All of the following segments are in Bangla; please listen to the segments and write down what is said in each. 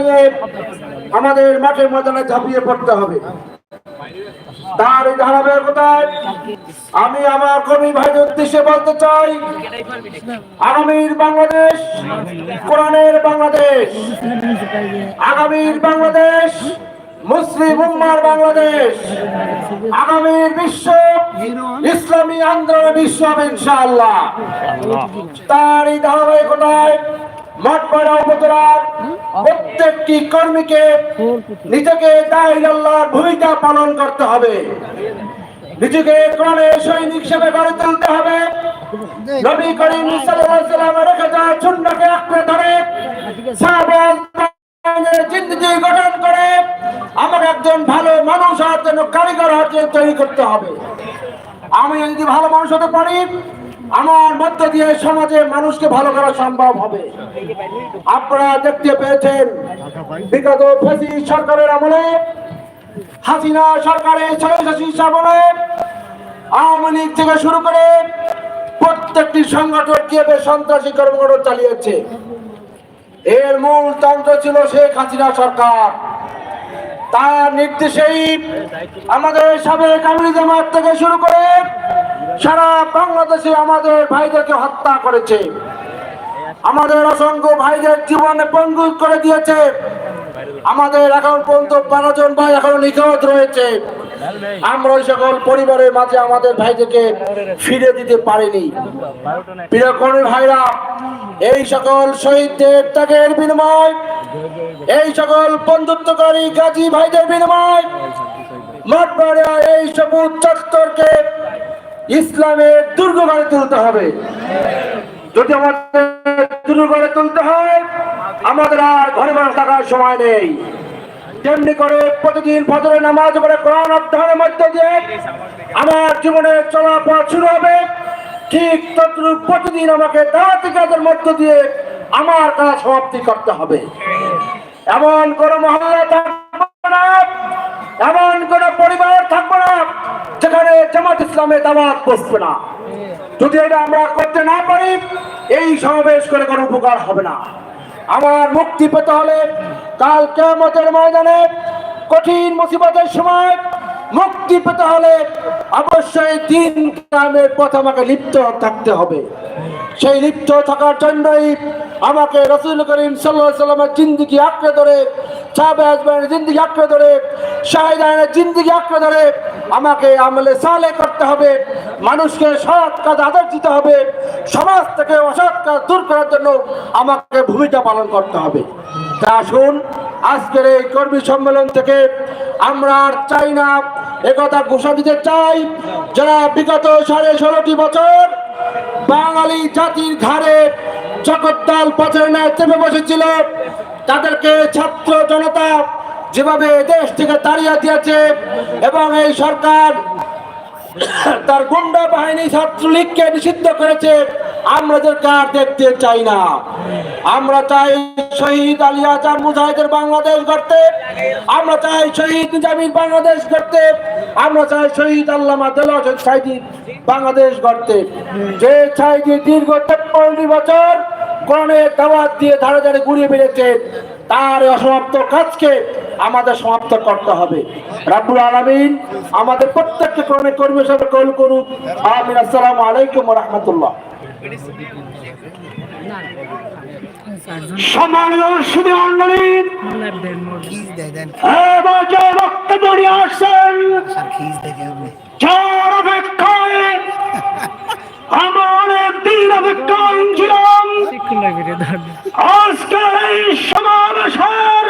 নিয়ে আমাদের মাঠের ময়দানে ঝাঁপিয়ে পড়তে হবে। তার এই ধারাবাহিকতায় আমি আমার ভাইদের উদ্দেশ্যে বলতে চাই, আগামীর বাংলাদেশ, কোরআনের বাংলাদেশ, আগামীর বাংলাদেশ, মুসলিম উম্মার বাংলাদেশ, আগামীর বিশ্ব ইসলামী আন্দোলন বিশ্ব ইনশাআল্লাহ। তার এই ধারাবাহিকতায় মঠপাড়া উপজেলার প্রত্যেকটি কর্মীকে নিজেকে দায়ী আল্লাহর ভূমিকা পালন করতে হবে। নিজেকে কোরআনের সৈনিক হিসেবে গড়ে তুলতে হবে। নবী করিম সাল্লাল্লাহু আলাইহি ওয়াসাল্লাম রেখে যাওয়া সুন্নতকে আঁকড়ে ধরে। জিন্দগি গঠন করে। আমাকে একজন ভালো মানুষ হওয়ার জন্য কারিগর হওয়ার জন্য তৈরি করতে হবে। আমি যদি ভালো মানুষ হতে পারি আমার মধ্য দিয়ে সমাজে মানুষকে ভালো করা সম্ভব হবে। আপনারা দেখতে পেয়েছেন, বিগত ফেসি সরকারের আমলে, হাসিনা সরকারের আমলে আওয়ামী লীগ থেকে শুরু করে প্রত্যেকটি সংগঠন কীভাবে সন্ত্রাসী কর্মকাণ্ড চালিয়েছে, এর মূল তন্ত্র ছিল শেখ হাসিনা সরকার। তার নির্দেশেই আমাদের সাবেক আমির জামাত থেকে শুরু করে সারা বাংলাদেশে আমাদের ভাইদেরকে হত্যা করেছে। আমাদের অসংখ্য ভাইদের জীবনে পঙ্গু করে দিয়েছে। আমাদের এখন পর্যন্ত বারো জন ভাই এখনও নিখোঁজ রয়েছে। আমরা ওই সকল পরিবারের মাঝে আমাদের ভাইদেরকে ফিরে দিতে পারিনি। ভাইরা, এই সকল শহীদদের ত্যাগের বিনিময়, এই সকল বন্ধুত্বকারী গাজী ভাইদের বিনিময় মাঠবাড়িয়া এই সবুজ চত্বরকে ইসলামের দুর্গ গড়ে তুলতে হবে। যদি আমাদের দুর্গ গড়ে তুলতে হয়, আমাদের আর ঘরে ঘরে থাকার সময় নেই। তেমনি করে প্রতিদিন ফজরের নামাজ করে কোরআন অধ্যয়নের মধ্য দিয়ে আমার জীবনের চলাফল শুরু হবে। ঠিক তদ্রুপ প্রতিদিন আমাকে দাওয়াতি কাজের মধ্য দিয়ে আমার কাজ সমাপ্তি করতে হবে। এমন কোন মহল্লা থাকবে না, এমন কোন পরিবার থাকবে না যেখানে জামাত ইসলামে দাওয়াত বসবে না। যদি এটা আমরা করতে না পারি, এই সমাবেশ করে কোনো উপকার হবে না। আমার মুক্তি পেতে হলে কাল কেমতের ময়দানে কঠিন মুসিবতের সময় মুক্তি পেতে হলে অবশ্যই দিন গ্রামের পথ আমাকে লিপ্ত থাকতে হবে। সেই লিপ্ত থাকার জন্যই আমাকে রসুল করিম সাল্লাহ সাল্লামের জিন্দিগি আঁকড়ে ধরে সাহেবের জিন্দিগি আঁকড়ে ধরে, শাহিদানের জিন্দিগি আঁকড়ে ধরে আমাকে আমলে সালে করতে হবে, মানুষকে সৎ কাজ আদর দিতে হবে, সমাজ থেকে অসৎ কাজ দূর করার জন্য আমাকে ভূমিকা পালন করতে হবে। তা আসুন আজকের এই কর্মী সম্মেলন থেকে আমরা আর চাই না একথা ঘোষণা দিতে চাই। যারা বিগত সাড়ে ষোলোটি বছর বাঙালি জাতির ঘাড়ে জগদ্দল পথের ন্যায় চেপে বসেছিল, তাদেরকে ছাত্র জনতা যেভাবে দেশ থেকে তাড়িয়ে দিয়েছে এবং এই সরকার তার গুন্ডা বাহিনী ছাত্রলীগকে নিষিদ্ধ করেছে। আমরা তাদেরকে আর দেখতে চাই না। আমরা চাই শহীদ আলী আজাদ মুজাহিদের বাংলাদেশ গড়তে। আমরা চাই শহীদ নিজামীর বাংলাদেশ গড়তে। আমরা চাই শহীদ আল্লামা দেল সাইদি বাংলাদেশ গড়তে। যে সাইদি দীর্ঘ তেপ্পন্ন বছর কোরআনের দাওয়াত দিয়ে ধারে ধারে ঘুরিয়ে বেড়েছে, তার অসমাপ্ত কাজকে আমাদের সমাপ্ত করতে হবে। রাব্বুল আলামিন আমাদের প্রত্যেককে কোরআনের কর্মী হিসাবে কল করুক। আমিন। আসসালামু আলাইকুম রাহমাতুল্লাহ। সম্মানিত সুদী মণ্ডলী খিস দেয় দেন এবার যে বক্তব্য নিয়ে আসছেন স্যার খিস দেখে আপনি যার অপেক্ষায় আমরা অনেক দিন অপেক্ষায় ছিলাম। আজকের এই সমাবেশের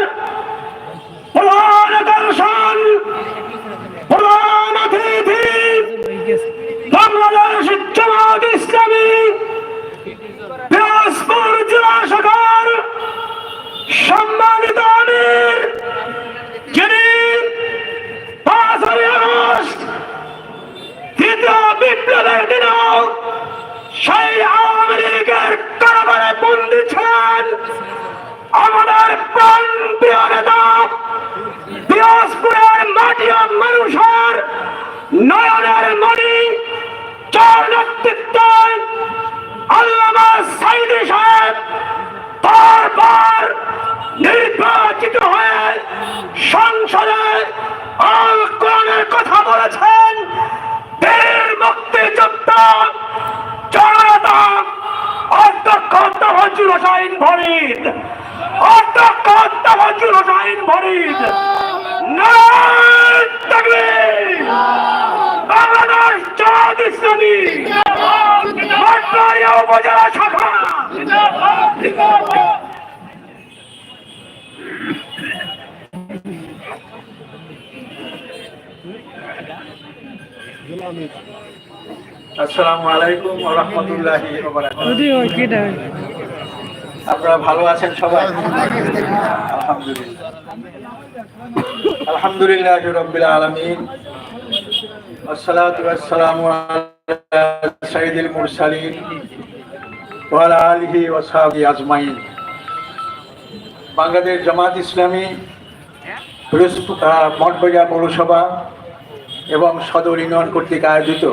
বলেছেন বীর মুক্তিযুদ্ধ জনতা, অধ্যক্ষ তহজুল হোসাইন ফরিদ অধ্যক্ষ তহজুল হোসাইন ফরিদ বাংলাদেশ জামাত ইসলামী উপজেলা শাখা। আসসালামু আলাইকুম রাহমাতুল্লাহি আপনারা ভালো আছেন সবাই? আলহামদুলিল্লাহ। আলহামদুলিল্লাহ রাব্বিল আলামিন। আসসালাতু ওয়াসসালামু আলা সাইয়্যিদিল মুরসালিন ওয়া আলা আলিহি ওয়া সাহবিহি আজমাইন। বাংলাদেশ জামাত ইসলামী বৃহস্প- আহ, মঠবাজার পৌরসভা এবং সদর ইউনিয়ন কর্তৃক আয়োজিত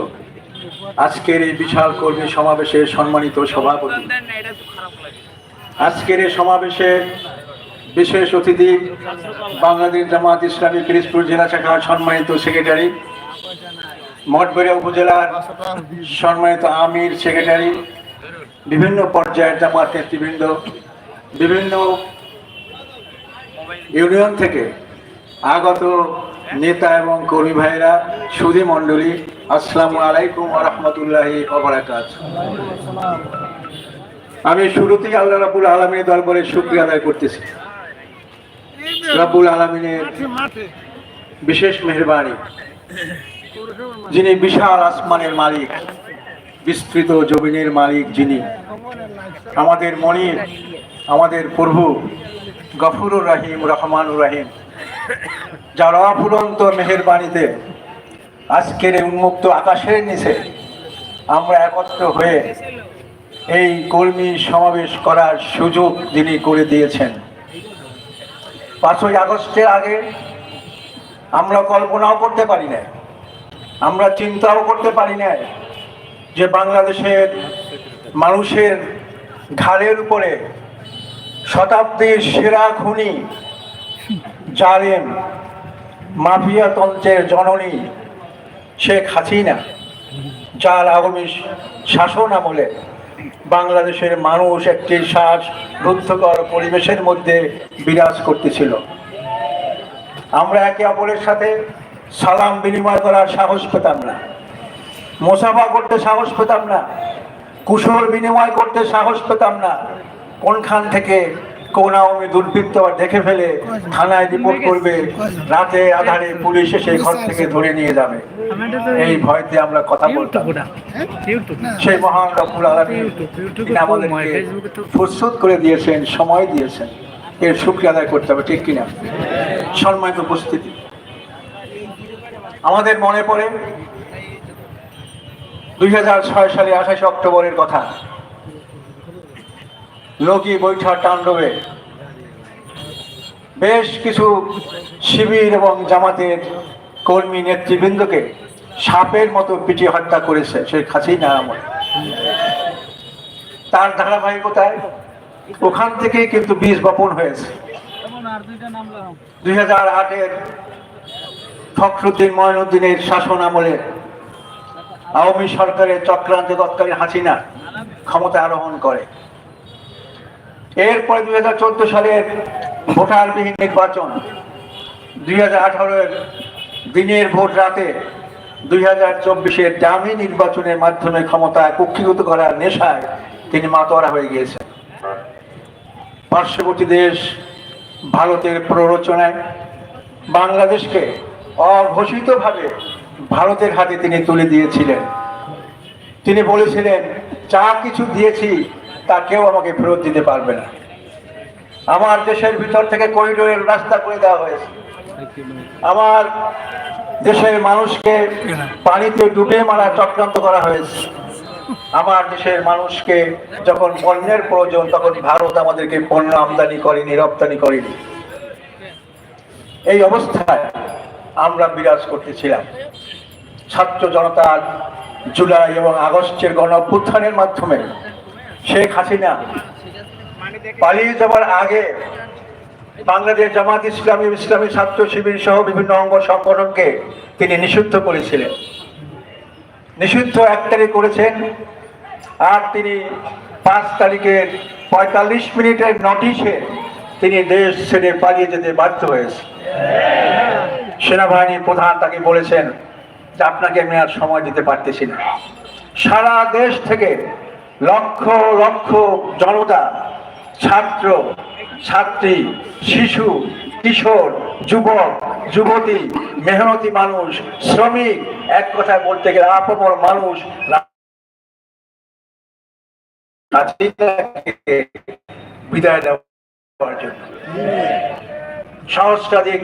আজকের এই বিশাল কর্মী সমাবেশের সম্মানিত সভাপতি। আজকের এই সমাবেশে বিশেষ অতিথি বাংলাদেশ জামাত ইসলামী পিরিজপুর জেলা শাখার সম্মানিত সেক্রেটারি মঠবেড়িয়া উপজেলার সম্মানিত আমির সেক্রেটারি, বিভিন্ন পর্যায়ের জামাত নেতৃবৃন্দ, বিভিন্ন ইউনিয়ন থেকে আগত নেতা এবং কর্মী ভাইরা সুধী মণ্ডলী, আসসালামু আলাইকুম রহমতুল্লাহি আমি শুরুতেই আল্লাহ রাবুল আলমিনের দরবারে শুক্রিয়া আদায় করতেছি। রাবুল আলমিনের বিশেষ মেহরবানি, যিনি বিশাল আসমানের মালিক, বিস্তৃত জমিনের মালিক যিনি, আমাদের মনির, আমাদের প্রভু গফুরুর রাহিম, রহমানুর রাহিম যার অফুরন্ত মেহেরবাণীতে আজকের এই উন্মুক্ত আকাশের নিচে আমরা একত্র হয়ে এই কর্মী সমাবেশ করার সুযোগ যিনি করে দিয়েছেন। পাঁচই আগস্টের আগে আমরা কল্পনাও করতে পারি না আমরা চিন্তাও করতে পারি না যে বাংলাদেশের মানুষের ঘাড়ের উপরে শতাব্দীর সেরা খুনি জালেম মাফিয়াতন্ত্রের জননী শেখ হাসিনা, যার আগামী শাসন আমলে বাংলাদেশের মানুষ একটি শ্বাস রুদ্ধকর পরিবেশের মধ্যে বিরাজ করতেছিল। আমরা একে অপরের সাথে সালাম বিনিময় করার সাহস পেতাম না। মোসাফা করতে সাহস পেতাম না। কুশল বিনিময় করতে সাহস পেতাম না। কোনখান থেকে কোন আওয়ামী দুর্বৃত্ত দেখে ফেলে থানায় রিপোর্ট করবে। রাতে আধারে পুলিশ এসে ঘর থেকে ধরে নিয়ে যাবে। এই ভয়তে আমরা কথা বলতাম। ইউটিউব সেই মহান তিনি আমাদেরকে কম হয়, ফেসবুকে তো- প্রস্তুত করে দিয়েছেন সময় দিয়েছেন। এর শুক্রিয়া আদায় করতে হবে ঠিক কিনা? সম্মানিত উপস্থিতি। আমাদের মনে পড়ে দুই হাজার ছয় সালে আঠাশে অক্টোবরের কথা। লগি বৈঠা তাণ্ডবে। বেশ কিছু শিবির এবং জামাতের কর্মী নেতৃবৃন্দকে সাপের মতো পিটিয়ে হত্যা করেছে শেখ হাসিনা আমল। তার ধারাবাহিকতায় ওখান থেকে কিন্তু বীজ বপন হয়েছে। দুই হাজার আটের ফখরুদ্দিন ময়নুদ্দিনের শাসন আমলে আওয়ামী সরকারের চক্রান্ত তৎকালীন হাসিনা ক্ষমতা আরোহণ করে। এরপরে দুই হাজার চোদ্দ সালের ভোটারবিহীন নির্বাচন, দুই হাজার আঠারোর দিনের ভোট রাতে দুই হাজার চব্বিশের দামি নির্বাচনের মাধ্যমে ক্ষমতায় কুক্ষিগত করার নেশায় তিনি মাতোয়ারা হয়ে গিয়েছেন। পার্শ্ববর্তী দেশ ভারতের প্ররোচনায় বাংলাদেশকে অঘোষিতভাবে ভারতের হাতে তিনি তুলে দিয়েছিলেন। তিনি বলেছিলেন, যা কিছু দিয়েছি তা কেউ আমাকে ফেরত দিতে পারবে না। আমার দেশের ভিতর থেকে করিডোরের রাস্তা করে দেওয়া হয়েছে। আমার দেশের মানুষকে পানিতে ডুবে মারা চক্রান্ত করা হয়েছে। আমার দেশের মানুষকে যখন পণ্যের প্রয়োজন, তখন ভারত আমাদেরকে পণ্য আমদানি করেনি, রপ্তানি করেনি। এই অবস্থায় আমরা বিরাজ করতেছিলাম। ছাত্র জনতার জুলাই এবং আগস্টের গণ মাধ্যমে শেখ হাসিনা পালিয়ে যাওয়ার আগে বাংলাদেশ জামাত ইসলামী ইসলামী ছাত্র শিবির সহ বিভিন্ন অঙ্গ সংগঠনকে তিনি নিষিদ্ধ করেছিলেন। নিষিদ্ধ এক তারিখ করেছেন আর তিনি পাঁচ তারিখের পঁয়তাল্লিশ মিনিটের নোটিশে তিনি দেশ ছেড়ে পালিয়ে যেতে বাধ্য হয়েছে সেনাবাহিনীর প্রধান তাকে বলেছেন যে, আপনাকে আমি আর সময় দিতে পারতেছি না। সারা দেশ থেকে লক্ষ লক্ষ জনতা, ছাত্র, ছাত্রী, শিশু, কিশোর, যুবক, যুবতী, মেহনতি মানুষ, শ্রমিক, এক কথায় বলতে গেলে আপমর মানুষ বিদায় দেওয়ার জন্য। সহস্রাধিক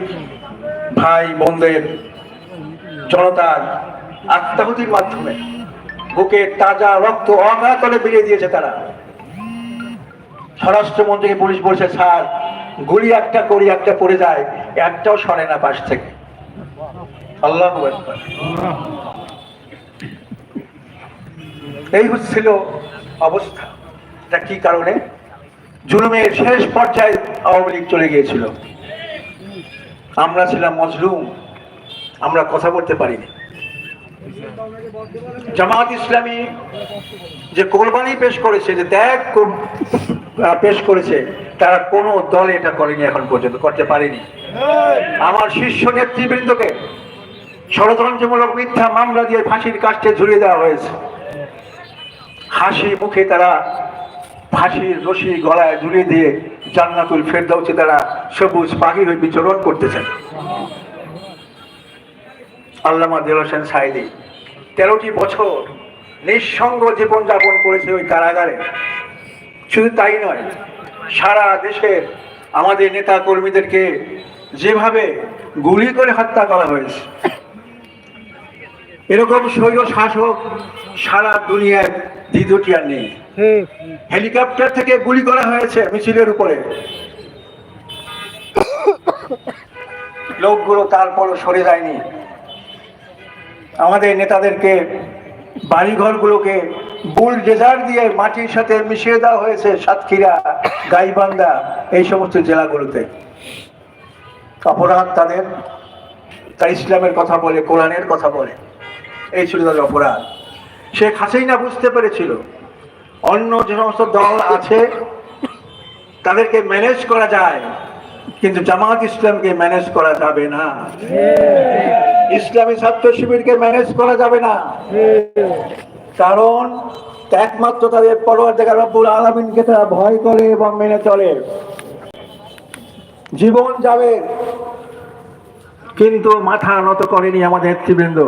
ভাই বোনদের জনতার আত্মাহুতির মাধ্যমে বুকে তাজা রক্ত অকাতরে বেরিয়ে দিয়েছে তারা। স্বরাষ্ট্রমন্ত্রীকে পুলিশ বলছে, স্যার, গুলি একটা করি, একটা পড়ে যায়, একটাও সরে না পাশ থেকে। আল্লাহ এই হচ্ছিল অবস্থা। এটা কি কারণে? জুলুমের শেষ পর্যায়ে আওয়ামী লীগ চলে গিয়েছিল। আমরা ছিলাম মজলুম। আমরা কথা বলতে পারিনি। জামাত ইসলামী যে কোরবানি পেশ করেছে, যে ত্যাগ পেশ করেছে, তারা কোনো দল এটা করেনি এখন পর্যন্ত, করতে পারেনি। আমার শীর্ষ নেতৃবৃন্দকে ষড়যন্ত্রমূলক মিথ্যা মামলা দিয়ে ফাঁসির কাষ্টে ঝুলিয়ে দেওয়া হয়েছে। হাসি মুখে তারা ফাঁসির রশি গলায় ঝুলিয়ে দিয়ে জান্নাতুল ফেরদাউসে তারা সবুজ পাখি হয়ে বিচরণ করতেছেন। আল্লামা দিল হোসেন সাইদি। তেরোটি বছর নিঃসঙ্গ জীবন যাপন করেছে ওই কারাগারে। শুধু তাই নয় সারা দেশের আমাদের নেতা কর্মীদেরকে যেভাবে গুলি করে হত্যা করা হয়েছে এরকম স্বৈর শাসক সারা দুনিয়ায় দ্বিতীয়টি আর নেই হেলিকপ্টার থেকে গুলি করা হয়েছে মিছিলের উপরে। লোকগুলো তারপরও সরে যায়নি। আমাদের নেতাদেরকে বাড়িঘরগুলোকে বুল ডেজার দিয়ে মাটির সাথে মিশিয়ে দেওয়া হয়েছে সাতক্ষীরা, গাইবান্ধা, এই সমস্ত জেলাগুলোতে। অপরাধ তাদের, তার ইসলামের কথা বলে, কোরআনের কথা বলে। এই ছিল তাদের অপরাধ। শেখ হাসিনা বুঝতে পেরেছিল, অন্য যে সমস্ত দল আছে, তাদেরকে ম্যানেজ করা যায়। কিন্তু জামাত ইসলামকে ম্যানেজ করা যাবে না। ইসলামী ছাত্র শিবিরকে ম্যানেজ করা যাবে না। কারণ একমাত্র তাদের পরোয়ার দেখা রব্বুল আলমিনকে তারা ভয় করে এবং মেনে চলে। জীবন যাবে, কিন্তু মাথা নত করেনি আমাদের নেতৃবৃন্দ।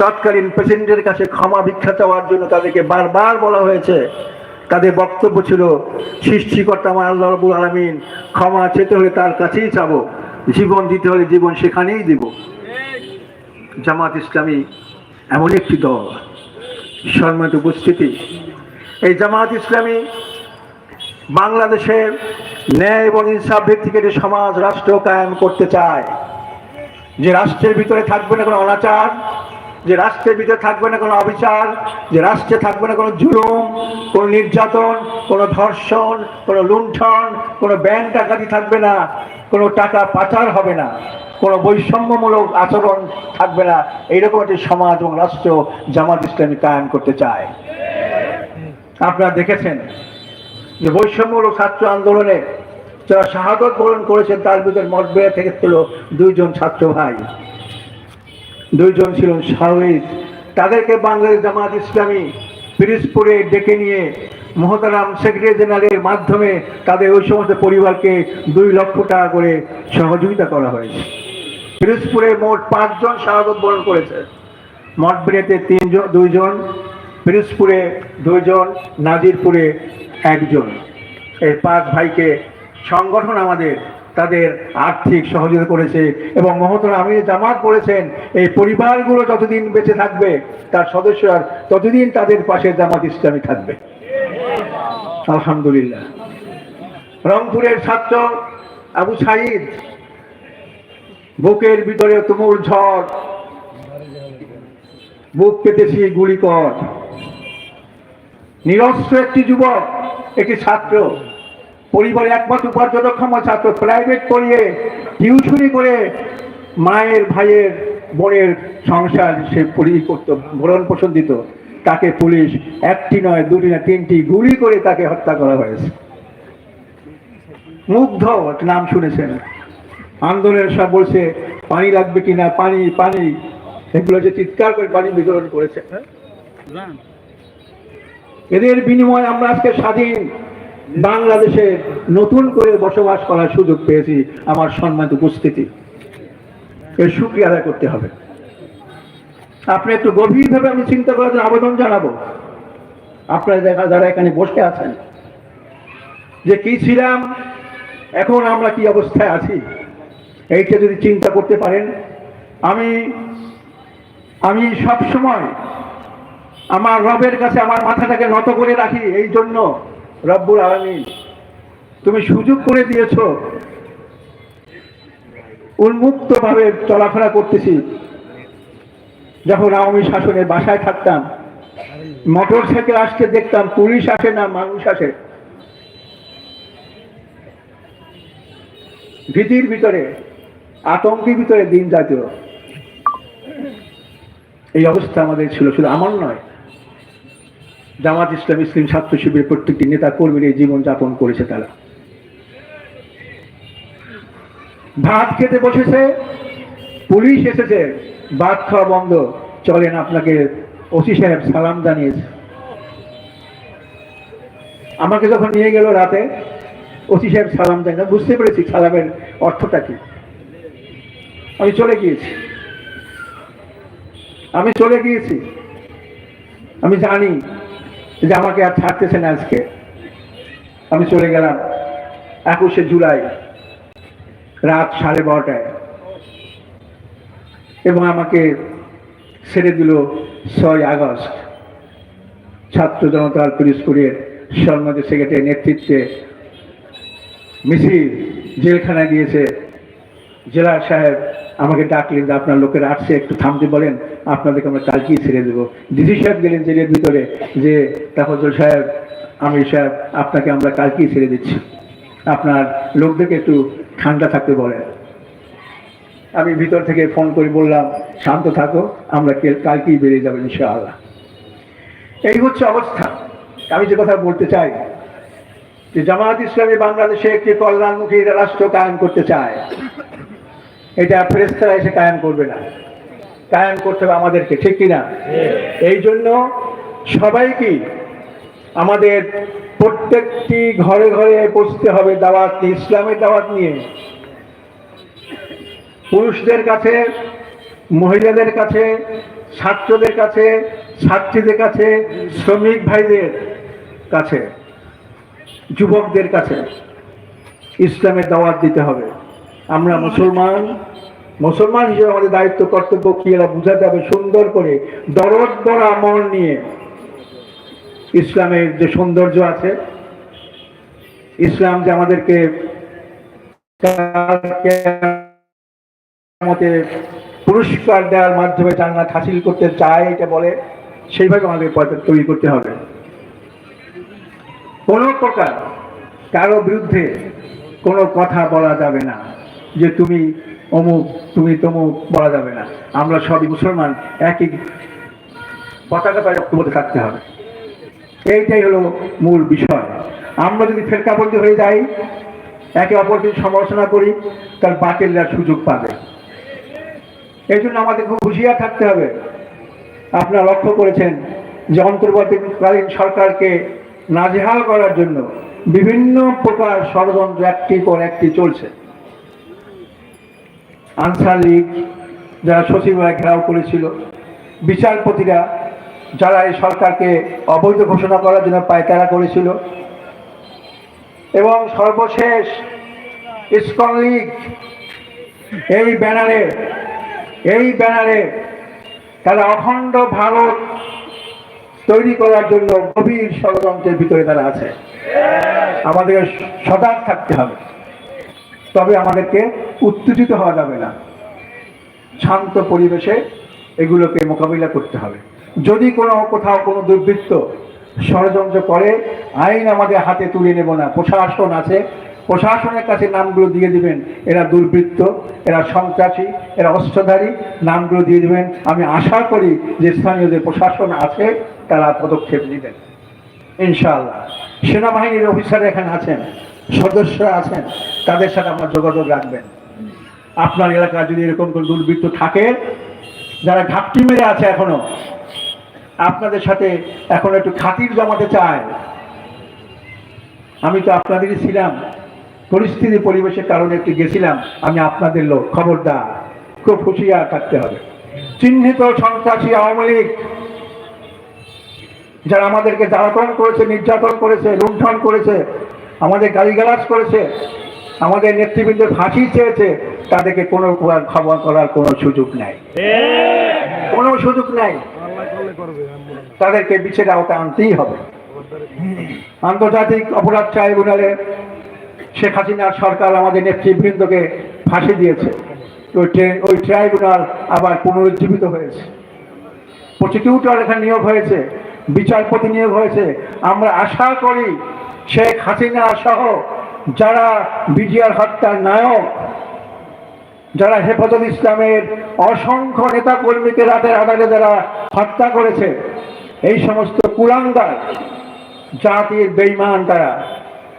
তৎকালীন প্রেসিডেন্টের কাছে ক্ষমা ভিক্ষা চাওয়ার জন্য তাদেরকে বারবার বলা হয়েছে। তাদের বক্তব্য ছিল, সৃষ্টিকর্তা আমার আল্লাহ রবুল আলমিন, ক্ষমা চেতে হলে তার কাছেই চাবো জীবন দিতে হলে জীবন সেখানেই দিব। জামাত ইসলামী এমন একটি দল, সম্মানিত উপস্থিতি, এই জামাত ইসলামী বাংলাদেশের ন্যায় এবং ইনসাফ ভিত্তিক একটি সমাজ, রাষ্ট্র কায়েম করতে চায়। যে রাষ্ট্রের ভিতরে থাকবে না কোনো অনাচার যে রাষ্ট্রের ভিতরে থাকবে না কোনো অবিচার, যে রাষ্ট্রে থাকবে না কোনো জুলুম, কোনো নির্যাতন, কোনো ধর্ষণ, কোনো লুণ্ঠন, কোনো ব্যাংক ডাকাতি থাকবে না, কোনো টাকা পাচার হবে না, কোনো বৈষম্যমূলক আচরণ থাকবে না। এইরকম একটি সমাজ এবং রাষ্ট্র জামাত ইসলামী কায়েম করতে চায়। আপনারা দেখেছেন যে বৈষম্যমূলক ছাত্র আন্দোলনে যারা শাহাদত বরণ করেছেন, তার ভিতরে মতবেয়া থেকে ছিল দুইজন ছাত্র ভাই। দুইজন ছিলেন শাহিদ তাদেরকে বাংলাদেশ জামাত ইসলামী পিরিজপুরে ডেকে নিয়ে মহতারাম সেক্রেটারি জেনারেলের মাধ্যমে তাদের ওই সমস্ত পরিবারকে দুই লক্ষ টাকা করে সহযোগিতা করা হয়েছে। পিরিজপুরে মোট পাঁচজন শাহাদত বরণ করেছে। মঠবিড়িতে তিনজন, দুইজন, পিরিজপুরে দুইজন, নাজিরপুরে একজন। এই পাঁচ ভাইকে সংগঠন আমাদের তাদের আর্থিক সহযোগিতা করেছে এবং মহতরা আমি জামাত করেছেন এই পরিবারগুলো যতদিন বেঁচে থাকবে, তার সদস্যরা ততদিন তাদের পাশে জামাত ইসলামী থাকবে। আলহামদুলিল্লাহ। রংপুরের ছাত্র আবু সাইদ, বুকের ভিতরে তুমুল ঝড়, বুক পেতেছি গুলি কর নিরস্ত্র একটি যুবক, একটি ছাত্র। পরিবারে একমাত্র উপার্জনক্ষম ছাত্র প্রাইভেট পড়িয়ে টিউশনি করে মায়ের ভাইয়ের বোনের সংসার সে পরি করত ভরণ পোষণ দিত। তাকে পুলিশ একটি নয় দুটি না তিনটি গুলি করে তাকে হত্যা করা হয়েছে। মুগ্ধ নাম শুনেছেন। আন্দোলনের সব বলছে পানি লাগবে কিনা পানি পানি। এগুলো যে চিৎকার করে পানি বিতরণ করেছে। এদের বিনিময়ে আমরা আজকে স্বাধীন বাংলাদেশে নতুন করে বসবাস করার সুযোগ পেয়েছি আমার সম্মানিত উপস্থিতি। এর সুক্রিয়া আদায় করতে হবে। আপনি একটু গভীরভাবে আমি চিন্তা করার আবেদন জানাব। আপনারা দেখা যারা এখানে বসে আছেন, যে কি ছিলাম, এখন আমরা কি অবস্থায় আছি, এইটা যদি চিন্তা করতে পারেন, আমি আমি সব সময় আমার রবের কাছে, আমার মাথাটাকে নত করে রাখি। এই জন্য রব্বুল আলমী তুমি সুযোগ করে দিয়েছ। উন্মুক্ত ভাবে চলাফেরা করতেছি। যখন আওয়ামী শাসনের বাসায় থাকতাম, মোটর সাইকেল আসতে দেখতাম, পুলিশ আসে না, মানুষ আসে। ভীতির ভিতরে, আতঙ্কের ভিতরে দিন জাতীয় এই অবস্থা আমাদের ছিল, শুধু আমার নয় জামাত ইসলাম ইসলাম ছাত্র শিবিরের প্রত্যেকটি নেতা কর্মীর এই জীবন যাপন করেছে তারা। ভাত খেতে বসেছে, পুলিশ এসেছে, ভাত খাওয়া বন্ধ। চলেন আপনাকে ওসি সাহেব সালাম জানিয়েছে। আমাকে যখন নিয়ে গেল রাতে, ওসি সাহেব সালাম দেন না, বুঝতে পেরেছি সালামের অর্থটা কি। আমি চলে গিয়েছি। আমি চলে গিয়েছি। আমি জানি যে আমাকে আর ছাড়তেছে না আজকে। আমি চলে গেলাম একুশে জুলাই রাত সাড়ে বারোটায়। এবং আমাকে ছেড়ে দিল ছয় আগস্ট। ছাত্র জনতার পুলিশ কুরিয়ের সম্মানিত সেক্রেটারি নেতৃত্বে মিছিল, জেলখানায় গিয়েছে জেলা সাহেব আমাকে ডাকলেন যে আপনার লোকেরা আসছে, একটু থামতে বলেন, আপনাদেরকে আমরা কালকেই ছেড়ে দেবো। ডিসি সাহেব গেলেন জেলের ভিতরে যে তাফজল সাহেব আমি সাহেব, আপনাকে আমরা কালকেই ছেড়ে দিচ্ছি। আপনার লোকদেরকে একটু ঠান্ডা থাকতে বলেন। আমি ভিতর থেকে ফোন করে বললাম, শান্ত থাকো, আমরা কালকেই বেরিয়ে যাব ইনশাআল্লাহ। এই হচ্ছে অবস্থা। আমি যে কথা বলতে চাই, যে জামায়াত ইসলামী বাংলাদেশে একটি কল্যাণমুখী রাষ্ট্র কায়েম করতে চায় এটা ফেরেস্তারা এসে কায়েম করবে না। কায়েম করতে হবে আমাদেরকে ঠিক কিনা? এই জন্য সবাইকে আমাদের প্রত্যেকটি ঘরে ঘরে পৌঁছতে হবে দাওয়াত নিয়ে, ইসলামের দাওয়াত নিয়ে। পুরুষদের কাছে মহিলাদের কাছে ছাত্রদের কাছে ছাত্রীদের কাছে শ্রমিক ভাইদের কাছে যুবকদের কাছে ইসলামের দাওয়াত দিতে হবে। আমরা মুসলমান মুসলমান হিসেবে আমাদের দায়িত্ব, কর্তব্য কি এরা বুঝাতে হবে সুন্দর করে দরদ বড় আমল নিয়ে ইসলামের যে সৌন্দর্য আছে, ইসলাম যে আমাদেরকে পুরস্কার দেওয়ার মাধ্যমে জান্নাত হাসিল করতে চায় এটা বলে, সেইভাবে আমাদের তৈরি করতে হবে। কোনো প্রকার, কারও বিরুদ্ধে কোনো কথা বলা যাবে না। যে তুমি অমুক, তুমি তমুক বলা যাবে না। আমরা সবই মুসলমান, একই পতাকা পায় রক্তবোধে থাকতে হবে। এইটাই হলো মূল বিষয়। আমরা যদি ফেরকাবন্দি হয়ে যাই, একে অপরকে সমালোচনা করি তার বাতিলরা সুযোগ পাবে। এই জন্য আমাদের খুব হুঁশিয়ার থাকতে হবে। আপনারা লক্ষ্য করেছেন যে অন্তর্বর্তীকালীন সরকারকে নাজেহাল করার জন্য বিভিন্ন প্রকার ষড়যন্ত্র একটি পর একটি চলছে। আনসার লীগ যারা সচিবালয় ঘেরাও করেছিল, বিচারপতিরা যারা এই সরকারকে অবৈধ ঘোষণা করার জন্য পায়তারা করেছিল এবং সর্বশেষ ইস্কন লীগ এই ব্যানারে এই ব্যানারে তারা অখণ্ড ভারত তৈরি করার জন্য গভীর ষড়যন্ত্রের ভিতরে তারা আছে। আমাদের সজাগ থাকতে হবে। তবে আমাদেরকে উত্তেজিত হওয়া যাবে না। শান্ত পরিবেশে এগুলোকে মোকাবিলা করতে হবে। যদি কোনো কোথাও কোনো দুর্বৃত্ত ষড়যন্ত্র করে, আইন আমাদের হাতে তুলে নেব না। প্রশাসন আছে। প্রশাসনের কাছে নামগুলো দিয়ে দিবেন। এরা দুর্বৃত্ত, এরা সন্ত্রাসী, এরা অস্ত্রধারী, নামগুলো দিয়ে দিবেন। আমি আশা করি যে স্থানীয় যে প্রশাসন আছে, তারা পদক্ষেপ নেবেন। ইনশাআল্লাহ। সেনাবাহিনীর অফিসার এখানে আছেন। সদস্য আছেন, তাদের সাথে আপনার যোগাযোগ রাখবেন। আপনার এলাকায় যদি এরকম কোনো দুর্বৃত্ত থাকে, যারা ঘাপটি মেরে আছে এখনও, আপনাদের সাথে এখন একটু খাতির জমাতে চায়। আমি তো আপনাদেরই ছিলাম, পরিস্থিতি পরিবেশের কারণে একটু গেছিলাম, আমি আপনাদের লোক, খবরদার। খুব হুঁশিয়ার থাকতে হবে। চিহ্নিত সন্ত্রাসী আওয়ামী লীগ, যারা আমাদেরকে জ্বালাতন করেছে, নির্যাতন করেছে, লুণ্ঠন করেছে আমাদের গালিগালাজ করেছে, আমাদের নেতৃবৃন্দের ফাঁসি চেয়েছে, তাদেরকে কোনো খবর করার কোনো সুযোগ নাই। কোনো সুযোগ নাই। তাদেরকে বিচারে আওতা আনতেই হবে। আন্তর্জাতিক অপরাধ ট্রাইব্যুনালে শেখ হাসিনার সরকার আমাদের নেতৃবৃন্দকে ফাঁসি দিয়েছে। ওই ওই ট্রাইব্যুনাল আবার পুনরুজ্জীবিত হয়েছে। প্রসিকিউটর এখানে নিয়োগ হয়েছে, বিচারপতি নিয়োগ হয়েছে। আমরা আশা করি শেখ হাসিনা সহ যারা বিজিআর হত্যার নায়ক, যারা হেফাজত ইসলামের অসংখ্য নেতা কর্মীকে রাতের আধারে যারা হত্যা করেছে, এই সমস্ত কুলাঙ্গার, জাতির বেইমান তারা,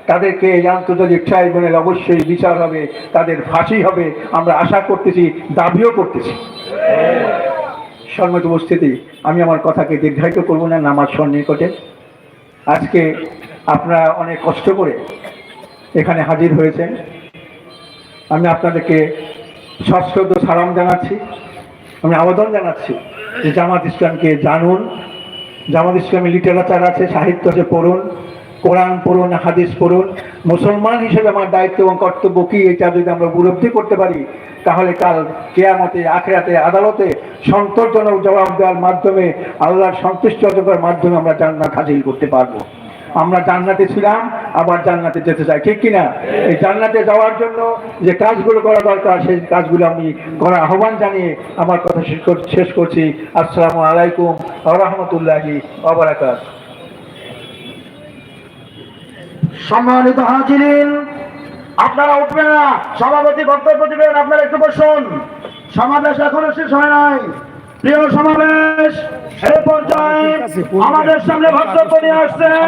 তাদেরকে এই আন্তর্জাতিক ট্রাইব্যুনাল অবশ্যই বিচার হবে, তাদের ফাঁসি হবে, আমরা আশা করতেছি, দাবিও করতেছি। সম্মত উপস্থিতি, আমি আমার কথাকে দীর্ঘায়িত করব না, নামাজ সন্নিকটে। আজকে আপনারা অনেক কষ্ট করে এখানে হাজির হয়েছেন। আমি আপনাদেরকে সশ্রদ্ধ সালাম জানাচ্ছি। আমি আবেদন জানাচ্ছি যে জামাত ইসলামকে জানুন। জামাত ইসলামী লিটারেচার আছে, সাহিত্য আছে, পড়ুন। কোরআন পড়ুন, হাদিস পড়ুন। মুসলমান হিসেবে আমার দায়িত্ব এবং কর্তব্য কি এটা যদি আমরা উপলব্ধি করতে পারি, তাহলে কাল কেয়ামতে, আখেরাতে, আদালতে সন্তোষজনক জবাব দেওয়ার মাধ্যমে, আল্লাহর সন্তুষ্ট অর্জনের মাধ্যমে আমরা জান্নাত হাজির করতে পারব। আমরা জান্নাতে ছিলাম আবার জান্নাতে যেতে চাই। ঠিক কিনা? এই জান্নাতে যাওয়ার জন্য যে কাজগুলো করা দরকার সেই কাজগুলো আমি করার আহ্বান জানিয়ে আমার কথা শেষ করছি। আসসালামু আলাইকুম রহমতুল্লাহি আবরাকাত সম্মানিত হাজিরিন আপনারা উঠবেন না। সভাপতি বক্তব্য দিবেন আপনারা একটু বসুন। সমাবেশ এখনও শেষ হয় নাই। প্রিয় সমাবেশ এ পর্যায়ে আমাদের সামনে বক্তব্য নিয়ে আসছেন